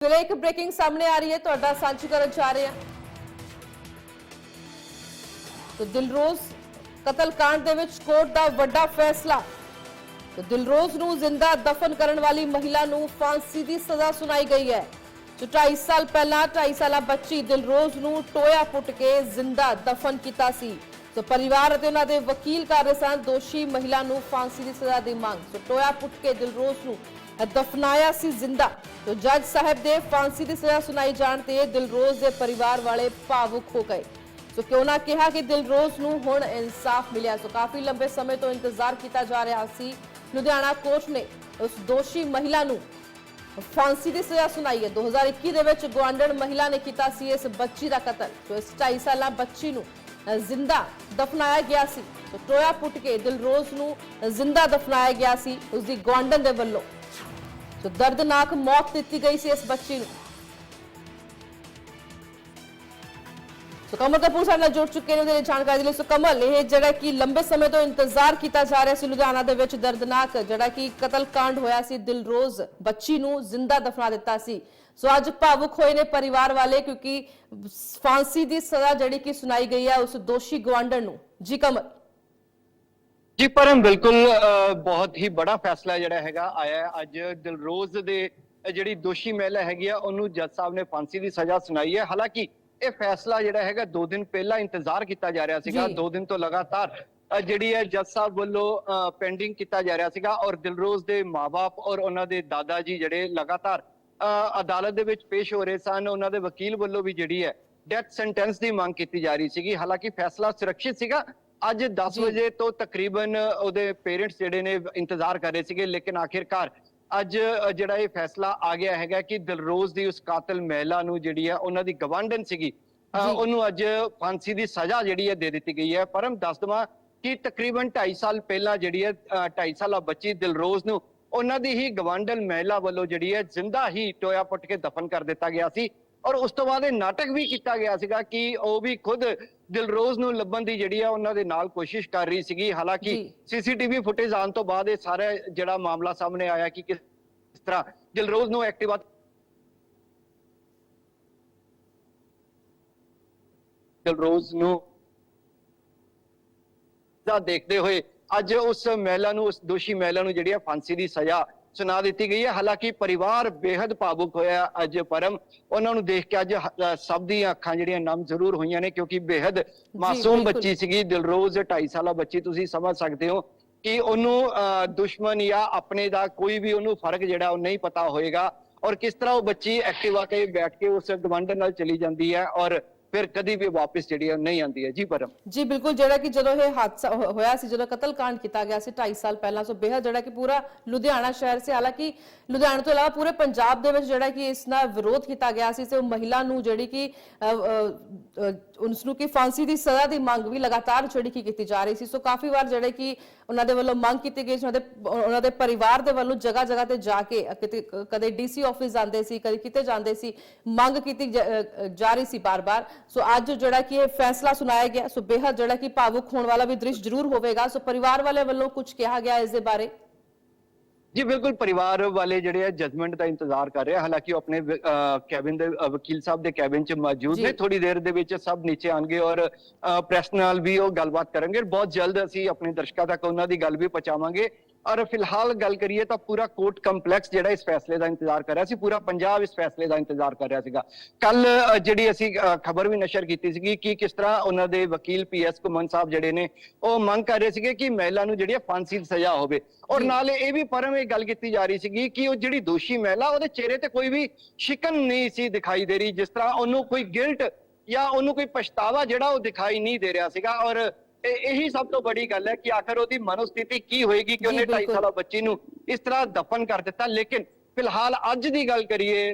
ਫਿਰ ਇੱਕ ਬ੍ਰੇਕਿੰਗ ਸਾਹਮਣੇ ਆ ਰਹੀ ਹੈ, ਤੁਹਾਡਾ ਸਾਂਝੀ ਕਰਨ ਜਾ ਰਹੇ ਹਾਂ। ਤੇ ਦਿਲਰੋਜ਼ ਕਤਲकांड ਦੇ ਵਿੱਚ ਕੋਰਟ ਦਾ ਵੱਡਾ ਫੈਸਲਾ। ਤੇ ਦਿਲਰੋਜ਼ ਨੂੰ ਜ਼ਿੰਦਾ ਦਫਨ ਕਰਨ ਵਾਲੀ ਮਹਿਲਾ ਨੂੰ ਫਾਂਸੀ ਦੀ ਸਜ਼ਾ ਸੁਣਾਈ ਗਈ ਹੈ। ਜੋ 2.5 ਸਾਲ ਪਹਿਲਾਂ 2.5 ਸਾਲਾ ਬੱਚੀ ਦਿਲਰੋਜ਼ ਨੂੰ ਟੋਇਆ ਪੁੱਟ ਕੇ ਜ਼ਿੰਦਾ ਦਫਨ ਕੀਤਾ ਸੀ। ਸੋ ਪਰਿਵਾਰ ਅਤੇ ਉਹਨਾਂ ਦੇ ਵਕੀਲ ਕਰ ਰਹੇ ਸਨ, ਦੋਸ਼ੀ ਮਹਿਲਾ ਨੂੰ ਫਾਂਸੀ ਦੀ ਸਜ਼ਾ ਦੀ ਮੰਗ। ਸੋ ਟੋਇਆ ਪੁੱਟ ਕੇ ਦਿਲਰੋਜ਼ ਨੂੰ ਦਫਨਾਇਆ ਸੀ ਜ਼ਿੰਦਾ। ਤੋ ਜੱਜ ਸਾਹਿਬ ਦੇ ਫਾਂਸੀ ਦੀ ਸਜ਼ਾ ਸੁਣਾਈ ਜਾਣ ਤੇ ਦਿਲਰੋਜ਼ ਦੇ ਪਰਿਵਾਰ ਵਾਲੇ ਭਾਵੁਕ ਹੋ ਗਏ। ਸੋ ਕਿਉਂ ਨਾ ਕਿਹਾ ਕਿ ਦਿਲਰੋਜ਼ ਨੂੰ ਹੁਣ ਇਨਸਾਫ ਮਿਲਿਆ। ਸੋ ਕਾਫੀ ਲੰਬੇ ਸਮੇਂ ਤੋਂ ਇੰਤਜ਼ਾਰ ਕੀਤਾ ਜਾ ਰਿਹਾ ਸੀ। ਲੁਧਿਆਣਾ ਕੋਰਟ ਨੇ ਉਸ ਦੋਸ਼ੀ ਮਹਿਲਾ ਨੂੰ ਫਾਂਸੀ ਦੀ ਸਜ਼ਾ ਸੁਣਾਈ ਹੈ। 2021 ਦੇ ਵਿੱਚ ਗਵਾਂਡਣ ਮਹਿਲਾ ਨੇ ਕੀਤਾ ਸੀ ਇਸ ਬੱਚੀ ਦਾ ਕਤਲ। ਸੋ ਇਸ 2.5 ਸਾਲਾ ਬੱਚੀ ਨੂੰ ਜ਼ਿੰਦਾ ਦਫਨਾਇਆ ਗਿਆ ਸੀ। ਸੋ ਟੋਇਆ ਪੁੱਟ ਕੇ ਦਿਲਰੋਜ਼ ਨੂੰ ਜ਼ਿੰਦਾ ਦਫਨਾਇਆ ਗਿਆ ਸੀ। ਉਸ ਦੀ ਗਵਾਂਡਣ ਦੇ ਵੱਲੋਂ। ਸੋ ਦਰਦਨਾਕ ਮੌਤ ਦਿੱਤੀ ਗਈ ਸੀ ਇਸ ਬੱਚੀ ਨੂੰ। ਸੋ ਕਮਲ ਕਪੂਰ ਸਾਡੇ ਨਾਲ ਜੁੜ ਚੁੱਕੇ ਨੇ, ਉਹਦੇ ਲਈ ਜਾਣਕਾਰੀ ਦੇ ਲਈ। ਸੋ ਇਹ ਜਿਹੜਾ ਕਿ ਲੰਬੇ ਸਮੇਂ ਤੋਂ ਇੰਤਜ਼ਾਰ ਕੀਤਾ ਜਾ ਰਿਹਾ ਸੀ ਲੁਧਿਆਣਾ ਦੇ ਵਿੱਚ ਦਰਦਨਾਕ, ਜਿਹੜਾ ਕਿ ਕਤਲकांड ਹੋਇਆ ਸੀ, ਦਿਲਰੋਜ਼ ਬੱਚੀ ਨੂੰ ਜ਼ਿੰਦਾ ਦਫਨਾ ਦਿੱਤਾ ਸੀ। ਸੋ ਅੱਜ ਭਾਵੁਕ ਹੋਏ ਨੇ ਪਰਿਵਾਰ ਵਾਲੇ, ਕਿਉਂਕਿ ਫਾਂਸੀ ਦੀ ਸਜ਼ਾ ਜਿਹੜੀ ਕਿ ਸੁਣਾਈ ਗਈ ਹੈ, ਉਸ ਦੋਸ਼ੀ ਗਵਾਂਡਰ ਨੂੰ। ਜੀ ਕਮਲ। ਜੀ ਪਰਮ ਬਿਲਕੁਲ ਬਹੁਤ ਹੀ ਬੜਾ ਫੈਸਲਾ ਜਿਹੜਾ ਹੈਗਾ ਆਇਆ ਅੱਜ ਦਿਲਰੋਜ਼ ਦੇ ਜਿਹੜੀ ਦੋਸ਼ੀ ਮਹਿਲਾ ਹੈਗੀ ਆ ਉਹਨੂੰ ਜੱਜ ਸਾਹਿਬ ਨੇ ਫਾਂਸੀ ਦੀ ਸਜ਼ਾ ਸੁਣਾਈ ਹੈ। ਹਾਲਾਂਕਿ ਇਹ ਫੈਸਲਾ ਜਿਹੜਾ ਹੈਗਾ 2 ਦਿਨ ਪਹਿਲਾਂ ਇੰਤਜ਼ਾਰ ਕੀਤਾ ਜਾ ਰਿਹਾ ਸੀਗਾ। ਜੀ। 2 ਦਿਨ ਤੋਂ ਲਗਾਤਾਰ ਜਿਹੜੀ ਹੈ ਜੱਜ ਸਾਹਿਬ ਵੱਲੋਂ ਪੈਂਡਿੰਗ ਕੀਤਾ ਜਾ ਰਿਹਾ ਸੀਗਾ ਔਰ ਦਿਲਰੋਜ਼ ਦੇ ਮਾਪੇ ਔਰ ਉਹਨਾਂ ਦੇ ਦਾਦਾ ਜੀ ਜਿਹੜੇ ਲਗਾਤਾਰ ਅਦਾਲਤ ਦੇ ਵਿੱਚ ਪੇਸ਼ ਹੋ ਰਹੇ ਸਨ ਉਹਨਾਂ ਦੇ ਵਕੀਲ ਵੱਲੋਂ ਵੀ ਜਿਹੜੀ ਹੈ ਡੈਥ ਸੈਂਟੈਂਸ ਦੀ ਮੰਗ ਕੀਤੀ ਜਾ ਰਹੀ ਸੀਗੀ। ਹਾਲਾਂਕਿ ਫੈਸਲਾ ਸੁਰੱਖਿਅਤ ਸੀਗਾ ਅੱਜ 10 ਜੀ। ਵਜੇ ਤੋਂ ਤਕਰੀਬਨ ਉਹਦੇ ਪੇਰੈਂਟਸ ਜਿਹੜੇ ਨੇ ਇੰਤਜ਼ਾਰ ਕਰ ਰਹੇ ਸੀਗੇ ਲੇਕਿਨ ਆਖਿਰਕਾਰ ਅੱਜ ਜਿਹੜਾ ਇਹ ਫੈਸਲਾ ਆ ਗਿਆ ਹੈਗਾ ਕਿ ਦਿਲਰੋਜ਼ ਦੀ ਉਸ ਕਾਤਲ ਮਹਿਲਾ ਨੂੰ ਜਿਹੜੀ ਹੈ ਉਹਨਾਂ ਦੀ ਗਵਾਂਢਣ ਸੀਗੀ। ਉਹਨੂੰ ਅੱਜ ਫਾਂਸੀ ਦੀ ਸਜ਼ਾ ਜਿਹੜੀ ਹੈ ਦੇ ਦਿੱਤੀ ਗਈ ਹੈ ਪਰਮ ਦੱਸ ਦਵਾਂ ਕਿ ਤਕਰੀਬਨ 2.5 ਸਾਲ ਪਹਿਲਾਂ ਜਿਹੜੀ ਹੈ 2.5 ਸਾਲਾ ਬੱਚੀ ਦਿਲਰੋਜ਼ ਨੂੰ ਉਹਨਾਂ ਦੀ ਹੀ ਗਵਾਂਢਣ ਮਹਿਲਾ ਵੱਲੋਂ ਜਿਹੜੀ ਹੈ ਜ਼ਿੰਦਾ ਹੀ ਟੋਇਆ ਪੁੱਟ ਕੇ ਦਫਨ ਕਰ ਦਿੱਤਾ ਗਿਆ ਸੀ ਔਰ ਉਸ ਤੋਂ ਬਾਅਦ ਇਹ ਨਾਟਕ ਵੀ ਕੀਤਾ ਗਿਆ ਸੀਗਾ ਕਿ ਉਹ ਵੀ ਖੁਦ ਦਿਲਰੋਜ਼ ਨੂੰ ਲੱਭਣ ਦੀ ਜਿਹੜੀ ਆ ਉਹਨਾਂ ਦੇ ਨਾਲ ਕੋਸ਼ਿਸ਼ ਕਰ ਰਹੀ ਸੀਗੀ ਹਾਲਾਂਕਿ। ਸੀਸੀਟੀਵੀ ਫੁਟੇਜ ਆਉਣ ਤੋਂ ਬਾਅਦ ਇਹ ਸਾਰਾ ਜਿਹੜਾ ਮਾਮਲਾ ਸਾਹਮਣੇ ਆਇਆ ਕਿ ਕਿਸ ਤਰ੍ਹਾਂ ਦਿਲਰੋਜ਼ ਨੂੰ ਐਕਟਿਵਾ ਦਿਲਰੋਜ਼ ਨੂੰ ਦਾ ਦੇਖਦੇ ਹੋਏ ਅੱਜ ਉਸ ਮਹਿਲਾ ਨੂੰ ਉਸ ਦੋਸ਼ੀ ਮਹਿਲਾ ਨੂੰ ਜਿਹੜੀ ਹੈ ਫਾਂਸੀ ਦੀ ਸਜ਼ਾ ਸੁਣਾ ਦਿੱਤੀ ਗਈ ਹੈ। ਹਾਲਾਂਕਿ ਪਰਿਵਾਰ ਬੇहद ਭਾਵੁਕ ਹੋਇਆ ਅੱਜ ਪਰਮ। ਉਹਨਾਂ ਨੂੰ ਦੇਖ ਕੇ ਅੱਜ ਸਭ ਦੀਆਂ ਅੱਖਾਂ ਜਿਹੜੀਆਂ ਨਮ ਜ਼ਰੂਰ ਹੋਈਆਂ ਨੇ ਕਿਉਂਕਿ ਬੇहद ਮਾਸੂਮ ਬੱਚੀ ਸੀਗੀ। ਦਿਲਰੋਜ਼ ਢਾਈ ਸਾਲਾ ਬੱਚੀ ਤੁਸੀਂ ਸਮਝ ਸਕਦੇ ਹੋ ਕਿ ਉਹਨੂੰ ਦੁਸ਼ਮਣ ਜਾਂ ਆਪਣੇ ਦਾ ਕੋਈ ਵੀ ਉਹਨੂੰ ਫ਼ਰਕ ਜਿਹੜਾ ਉਹ ਨਹੀਂ ਪਤਾ ਹੋਏਗਾ। ਔਰ ਕਿਸ ਤਰ੍ਹਾਂ ਉਹ ਬੱਚੀ ਐਕਟਿਵਾ ਕੇ ਬੈਠ ਕੇ ਉਸ ਗਵੰਡ ਨਾਲ ਚਲੀ ਜਾਂਦੀ ਹੈ। ਔਰ ਫਿਰ ਕਦੀ ਵੀ ਵਾਪਸ ਜਿਹੜੀ ਹੈ ਨਹੀਂ ਆਉਂਦੀ ਹੈ। ਜੀ ਪਰਮ। ਜੀ ਬਿਲਕੁਲ ਜਿਹੜਾ ਕਿ ਜਦੋਂ ਇਹ ਹਾਦਸਾ ਹੋ- ਹੋਇਆ ਸੀ ਜਦੋਂ ਕਤਲकांड ਕੀਤਾ ਗਿਆ ਸੀ 2.5 ਸਾਲ ਪਹਿਲਾਂ ਸੋ ਬੇਹਦ ਜਿਹੜਾ ਕਿ ਪੂਰਾ ਲੁਧਿਆਣਾ ਸ਼ਹਿਰ ਸੀ। ਹਾਲਾਂਕਿ ਲੁਧਿਆਣਾ ਤੋਂ ਇਲਾਵਾ ਪੂਰੇ ਪੰਜਾਬ ਦੇ ਵਿੱਚ ਜਿਹੜਾ ਕਿ ਇਸ ਨਾਲ ਵਿਰੋਧ ਕੀਤਾ ਗਿਆ ਸੀ ਤੇ ਉਹ ਮਹਿਲਾ ਨੂੰ ਜਿਹੜੀ ਕਿ ਉਸ ਨੂੰ ਕਿ ਫਾਂਸੀ ਦੀ ਸਜ਼ਾ ਦੀ ਮੰਗ ਵੀ ਲਗਾਤਾਰ ਜਿਹੜੀ ਕਿ ਕੀਤੀ ਜਾ ਰਹੀ ਸੀ। ਸੋ ਕਾਫੀ ਵਾਰ ਜਿਹੜੇ ਕਿ ਉਹਨਾਂ ਦੇ ਵੱਲੋਂ ਮੰਗ ਕੀਤੀ ਗਈ ਸੀ ਉਹਨਾਂ ਦੇ ਉਹਨਾਂ ਦੇ ਪਰਿਵਾਰ ਦੇ ਵੱਲੋਂ ਜਗ੍ਹਾ ਜਗ੍ਹਾ ਤੇ ਜਾ ਕੇ ਅ, ਕਿਤੇ ਕਦੇ ਡੀਸੀ ਆਫਿਸ ਜਾਂਦੇ ਸੀ ਕਦੇ ਕਿਤੇ ਜਾਂਦੇ ਸੀ ਮੰਗ ਕੀਤੀ ਜ- ਅ, ਅ, ਜਾ ਰਹੀ ਸੀ ਬਾਰ-ਬਾਰ। ਸੋ ਅੱਜ ਜਿਹੜਾ ਕਿ ਇਹ ਫੈਸਲਾ ਸੁਣਾਇਆ ਗਿਆ ਸੋ ਬੇਹਦ ਜਿਹੜਾ ਕਿ ਭਾਵੁਕ ਹੋਣ ਵਾਲਾ ਵੀ ਦ੍ਰਿਸ਼ ਜ਼ਰੂਰ ਹੋਵੇਗਾ। ਸੋ ਪਰਿਵਾਰ ਵਾਲੇ ਵੱਲੋਂ ਕੁਝ ਕਿਹਾ ਗਿਆ ਇਸ ਦੇ ਬਾਰੇ? ਜੀ ਬਿਲਕੁਲ ਪਰਿਵਾਰ ਵਾਲੇ ਜਿਹੜੇ ਆ ਜਜਮੈਂਟ ਦਾ ਇੰਤਜ਼ਾਰ ਕਰ ਰਹੇ ਆ। ਹਾਲਾਂਕਿ ਉਹ ਆਪਣੇ ਕੈਬਿਨ ਦੇ ਵਕੀਲ ਸਾਹਿਬ ਦੇ ਕੈਬਿਨ 'ਚ ਮੌਜੂਦ। ਨੇ। ਥੋੜੀ ਦੇਰ ਦੇ ਵਿੱਚ ਸਭ ਨੀਚੇ ਆਣਗੇ ਔਰ ਪ੍ਰੈਸ ਨਾਲ ਵੀ ਉਹ ਗੱਲਬਾਤ ਕਰਨਗੇ। ਬਹੁਤ ਜਲਦ ਅਸੀਂ ਆਪਣੇ ਦਰਸ਼ਕਾਂ ਤੱਕ ਉਹਨਾਂ ਦੀ ਗੱਲ ਵੀ ਪਹੁੰਚਾਵਾਂਗੇ। ਔਰ ਫਿਲਹਾਲ ਗੱਲ ਕਰੀਏ ਤਾਂ ਪੂਰਾ ਕੋਰਟ ਕੰਪਲੈਕਸ ਜਿਹੜਾ ਇਸ ਫੈਸਲੇ ਦਾ ਇੰਤਜ਼ਾਰ ਕਰ ਰਿਹਾ ਸੀ ਪੂਰਾ ਪੰਜਾਬ ਇਸ ਫੈਸਲੇ ਦਾ ਇੰਤਜ਼ਾਰ ਕਰ ਰਿਹਾ ਸੀਗਾ। ਕੱਲ ਜਿਹੜੀ ਅਸੀਂ ਖਬਰ ਵੀ ਨਸ਼ਰ ਕੀਤੀ ਸੀਗੀ ਕਿ ਕਿਸ ਤਰ੍ਹਾਂ ਉਹਨਾਂ ਦੇ ਵਕੀਲ ਪੀਐਸ ਕੁਮਨ ਸਾਹਿਬ ਜਿਹੜੇ ਨੇ ਉਹ ਮੰਗ ਕਰ ਰਹੇ ਸੀਗੇ ਕਿ ਮਹਿਲਾ ਨੂੰ ਜਿਹੜੀ ਫਾਂਸੀ ਦੀ ਸਜ਼ਾ ਹੋਵੇ। ਔਰ। ਨਾਲ ਇਹ ਵੀ ਪਰਮ ਇਹ ਗੱਲ ਕੀਤੀ ਜਾ ਰਹੀ ਸੀਗੀ ਕਿ ਉਹ ਜਿਹੜੀ ਦੋਸ਼ੀ ਮਹਿਲਾ ਉਹਦੇ ਚਿਹਰੇ ਤੇ ਕੋਈ ਵੀ ਸ਼ਿਕਨ ਨਹੀਂ ਸੀ ਦਿਖਾਈ ਦੇ ਰਹੀ ਜਿਸ ਤਰ੍ਹਾਂ ਉਹਨੂੰ ਕੋਈ ਗਿਲਟ ਜਾਂ ਉਹਨੂੰ ਕੋਈ ਪਛਤਾਵਾ ਜਿਹੜਾ ਉਹ ਦਿਖਾਈ ਨਹੀਂ ਦੇ ਰਿਹਾ ਸੀਗਾ। ਔਰ ਇਹ- ਇਹੀ ਸਭ ਤੋਂ ਵੱਡੀ ਗੱਲ ਹੈ ਕਿ ਆਖਰ ਉਹਦੀ ਮਨੋਸਥਿਤੀ ਕੀ ਹੋਏਗੀ ਕਿ ਉਹਨੇ 2.5 ਬਿਲਕੁਲ। ਸਾਲਾ ਬੱਚੀ ਨੂੰ ਇਸ ਤਰ੍ਹਾਂ ਦਫਨ ਕਰ ਦਿੱਤਾ ਲੇਕਿਨ ਫਿਲਹਾਲ ਅੱਜ ਦੀ ਗੱਲ ਕਰੀਏ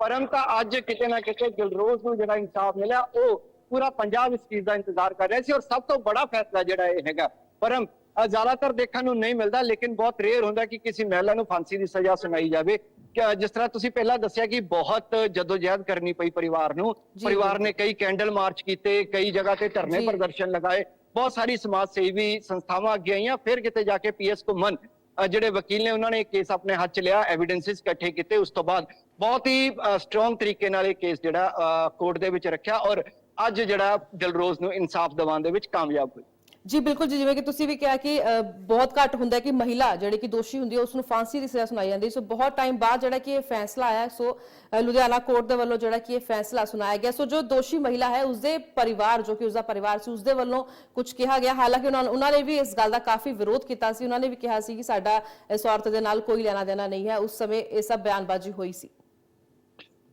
ਪਰਮ ਤਾਂ ਅੱਜ ਕਿਤੇ ਨਾ ਕਿਤੇ ਦਿਲਰੋਜ਼ ਨੂੰ ਜਿਹੜਾ ਇਨਸਾਫ ਮਿਲਿਆ ਉਹ ਪੂਰਾ ਪੰਜਾਬ ਇਸ ਚੀਜ਼ ਦਾ ਇੰਤਜ਼ਾਰ ਕਰ ਰਿਹਾ ਸੀ ਔਰ ਸਭ ਤੋਂ ਬੜਾ ਫੈਸਲਾ ਜਿਹੜਾ ਇਹ ਹੈਗਾ ਪਰਮ ਜ਼ਿਆਦਾਤਰ ਦੇਖਣ ਨੂੰ ਨਹੀਂ ਮਿਲਦਾ ਲੇਕਿਨ ਬਹੁਤ ਰੇਅਰ ਹੁੰਦਾ ਕਿ ਕਿਸੇ ਮਹਿਲਾ ਨੂੰ ਫਾਂਸੀ ਦੀ ਸਜ਼ਾ ਸੁਣਾਈ ਜਾਵੇ ਜਿਸ ਤਰ੍ਹਾਂ ਤੁਸੀਂ ਪਹਿਲਾਂ ਦੱਸਿਆ ਕਿ ਬਹੁਤ ਜਦੋਜਹਿਦ ਕਰਨੀ ਪਈ ਪਰਿਵਾਰ ਨੂੰ। ਪਰਿਵਾਰ ਨੇ ਕਈ ਕੈਂਡਲ ਮਾਰਚ ਕੀਤੇ ਕਈ ਜਗ੍ਹਾ ਤੇ ਧਰਨੇ। ਪ੍ਰਦਰਸ਼ਨ ਲਗਾਏ। ਬਹੁਤ ਸਾਰੀ ਸਮਾਜ ਸੇਵੀ ਸੰਸਥਾਵਾਂ ਅੱਗੇ ਆਈਆਂ। ਫਿਰ ਕਿਤੇ ਜਾ ਕੇ ਪੀਐਸ ਅ, ਜਿਹੜੇ ਵਕੀਲ ਨੇ ਉਹਨਾਂ ਨੇ ਕੇਸ ਆਪਣੇ ਹੱਥ ਚ ਲਿਆ ਐਵੀਡੈਂਸਿਸ ਇਕੱਠੇ ਕੀਤੇ ਉਸ ਤੋਂ ਬਾਅਦ। ਬਹੁਤ ਹੀ ਸਟਰੋਂਗ ਤਰੀਕੇ ਨਾਲ ਇਹ ਕੇਸ ਜਿਹੜਾ ਕੋਰਟ ਦੇ ਵਿੱਚ ਰੱਖਿਆ ਔਰ ਅੱਜ ਜਿਹੜਾ ਦਿਲਰੋਜ਼ ਨੂੰ ਇਨਸਾਫ ਦਿਵਾਉਣ ਦੇ ਵਿੱਚ ਕਾਮਯਾਬ ਹੋਈ ਜੀ, ਬਿਲਕੁਲ ਜੀ, ਜਿਵੇਂ ਕਿ ਤੁਸੀਂ ਵੀ ਕਿਹਾ ਕਿ ਬਹੁਤ ਘੱਟ ਹੁੰਦਾ ਕਿ ਮਹਿਲਾ ਜਿਹੜੀ ਕਿ ਦੋਸ਼ੀ ਹੁੰਦੀ ਹੈ ਉਸ ਨੂੰ ਫਾਂਸੀ ਦੀ ਸਜ਼ਾ ਸੁਣਾਈ ਜਾਂਦੀ ਸੋ ਬਹੁਤ ਟਾਈਮ ਬਾਅਦ ਜਿਹੜਾ ਕਿ ਇਹ ਫੈਸਲਾ ਆਇਆ, ਸੋ ਲੁਧਿਆਣਾ ਕੋਰਟ ਦੇ ਵੱਲੋਂ ਜਿਹੜਾ ਕਿ ਇਹ ਫੈਸਲਾ ਸੁਣਾਇਆ ਗਿਆ। ਸੋ ਜੋ ਦੋਸ਼ੀ ਮਹਿਲਾ ਹੈ, ਉਸਦੇ ਪਰਿਵਾਰ, ਜੋ ਕਿ ਉਸਦਾ ਪਰਿਵਾਰ ਸੀ, ਉਸਦੇ ਵੱਲੋਂ ਕੁਝ ਕਿਹਾ ਗਿਆ। ਹਾਲਾਂਕਿ ਉਹਨਾਂ ਉਹਨਾਂ ਨੇ ਵੀ ਇਸ ਗੱਲ ਦਾ ਕਾਫੀ ਵਿਰੋਧ ਕੀਤਾ ਸੀ। ਉਹਨਾਂ ਨੇ ਵੀ ਕਿਹਾ ਸੀ ਕਿ ਸਾਡਾ ਇਸ ਔਰਤ ਦੇ ਨਾਲ ਕੋਈ ਲੈਣਾ ਦੇਣਾ ਨਹੀਂ ਹੈ। ਉਸ ਸਮੇਂ ਇਹ ਸਭ ਬਿਆਨਬਾਜ਼ੀ ਹੋਈ ਸੀ।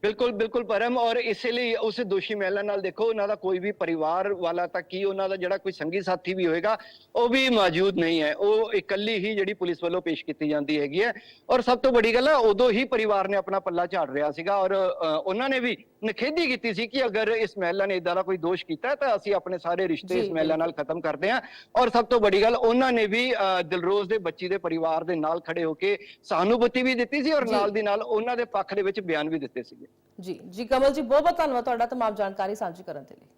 ਬਿਲਕੁਲ ਬਿਲਕੁਲ ਪਰਮ ਔਰ ਇਸੇ ਲਈ ਉਸ ਦੋਸ਼ੀ ਮਹਿਲਾ ਨਾਲ ਦੇਖੋ ਉਹਨਾਂ ਦਾ ਕੋਈ ਵੀ ਪਰਿਵਾਰ ਵਾਲਾ ਤਾਂ ਕੀ ਉਹਨਾਂ ਦਾ ਜਿਹੜਾ ਕੋਈ ਸੰਗੀ ਸਾਥੀ ਵੀ ਹੋਏਗਾ ਉਹ ਵੀ ਮੌਜੂਦ ਨਹੀਂ ਹੈ। ਉਹ ਇਕੱਲੀ ਹੀ ਜਿਹੜੀ ਪੁਲਿਸ ਵੱਲੋਂ ਪੇਸ਼ ਕੀਤੀ ਜਾਂਦੀ ਹੈਗੀ ਹੈ। ਔਰ ਸਭ ਤੋਂ ਵੱਡੀ ਗੱਲ ਹੈ ਉਦੋਂ ਹੀ ਪਰਿਵਾਰ ਨੇ ਆਪਣਾ ਪੱਲਾ ਝਾੜ ਰਿਹਾ ਸੀਗਾ ਔਰ ਉਹਨਾਂ ਨੇ ਵੀ ਨਖੇਦੀ ਕੀਤੀ ਸੀ ਕਿ ਅਗਰ ਇਸ ਮਹਿਲਾ ਨੇ ਇਦਾਂ ਦਾ ਕੋਈ ਦੋਸ਼ ਕੀਤਾ ਤਾਂ ਅਸੀਂ ਆਪਣੇ ਸਾਰੇ ਰਿਸ਼ਤੇ ਇਸ ਮਹਿਲਾ ਨਾਲ ਖਤਮ ਕਰਦੇ ਹਾਂ। ਔਰ ਸਭ ਤੋਂ ਵੱਡੀ ਗੱਲ ਉਹਨਾਂ ਨੇ ਵੀ ਦਿਲਰੋਜ਼ ਦੇ ਬੱਚੀ ਦੇ ਪਰਿਵਾਰ ਦੇ ਨਾਲ ਖੜੇ ਹੋ ਕੇ ਸਹਾਨੁਭੂਤੀ ਵੀ ਦਿੱਤੀ ਸੀ ਔਰ। ਨਾਲ ਦੀ ਨਾਲ ਉਹਨਾਂ ਦੇ ਪੱਖ ਦੇ ਵਿੱਚ ਬਿਆਨ ਵੀ ਦਿੱਤੇ ਸੀਗੇ। ਜੀ ਜੀ ਕਮਲ ਜੀ ਬਹੁਤ ਬਹੁਤ ਧੰਨਵਾਦ ਤੁਹਾਡਾ तमाम ਜਾਣਕਾਰੀ ਸਾਂਝੀ ਕਰਨ ਦੇ ਲਈ